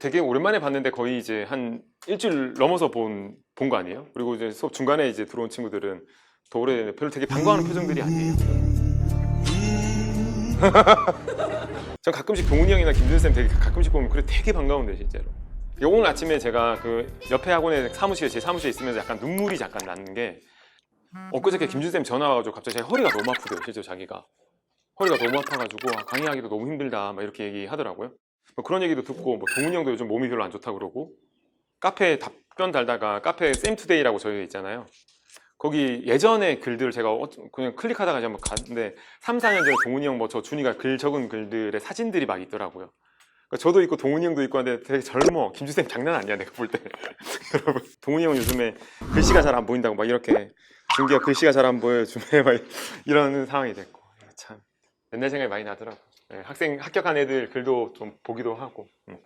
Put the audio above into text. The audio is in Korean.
되게 오랜만에 봤는데 거의 이제 한 일주일 넘어서 본 본 거 아니에요? 그리고 이제 수업 중간에 이제 들어온 친구들은 더 오래됐는데 별로 되게 반가워하는 표정들이 아니에요. 전 가끔씩 동훈이 형이나 김준 쌤 되게 가끔씩 보면 그래 되게 반가운데 실제로. 오늘 아침에 제가 그 옆에 학원에 사무실에 제 사무실에 있으면서 약간 눈물이 잠깐 났는 게 엊그저께 김준 쌤 전화 와가지고 갑자기 자기 허리가 너무 아프대요 실제로 자기가 허리가 너무 아파가지고 아, 강의하기도 너무 힘들다 막 이렇게 얘기하더라고요. 뭐 그런 얘기도 듣고 뭐 동훈이 형도 요즘 몸이 별로 안 좋다 그러고 카페에 답변 달다가 카페 쌤투데이라고 저희 있잖아요. 거기 예전에 글들 제가 어- 그냥 클릭하다가 한번 갔는데 3, 4년 전에 동훈이 형 뭐 저 준이가 글 적은 글들의 사진들이 막 있더라고요. 그러니까 저도 있고 동훈이 형도 있고 한데 되게 젊어. 김주쌤 장난 아니야 내가 볼 때. 여러분 동훈이 형 요즘에 글씨가 잘 안 보인다고 막 이렇게 준기가 글씨가 잘 안 보여 요즘에 막 이러는 상황이 됐고 참 옛날 생각이 많이 나더라고. 요 학생 합격한 애들 글도 좀 보기도 하고. 음.